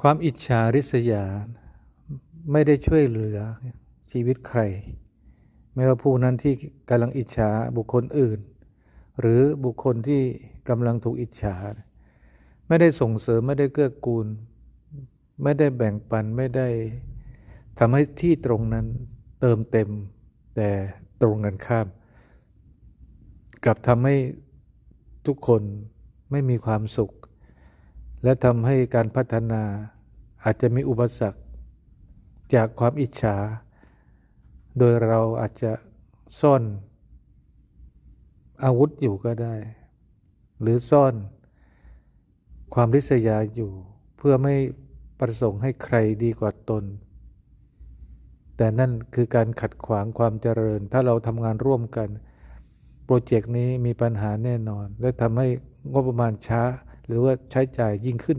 ความอิจฉาริษยาไม่ได้ช่วยเหลือชีวิตใคร ไม่ว่าผู้นั้นที่กำลังอิจฉาบุคคลอื่น หรือบุคคลที่กำลังถูกอิจฉา ไม่ได้ส่งเสริมไม่ได้เกื้อกูล ไม่ได้แบ่งปันไม่ได้ทำให้ที่ตรงนั้นเติมเต็ม แต่ตรงกันข้าม กลับทำให้ทุกคนไม่มีความสุข และทำให้การพัฒนาอาจจะมีอุปสรรค จากความอิจฉา โดยเราอาจจะซ่อนอาวุธอยู่ก็ได้ หรือซ่อนความริษยาอยู่เพื่อไม่ประสงค์ให้ใครดีกว่าตน แต่นั่นคือการขัดขวางความเจริญ ถ้าเราทำงานร่วมกัน โปรเจกต์นี้มีปัญหาแน่นอน และทำให้งบประมาณช้า หรือว่าใช้จ่ายยิ่งขึ้น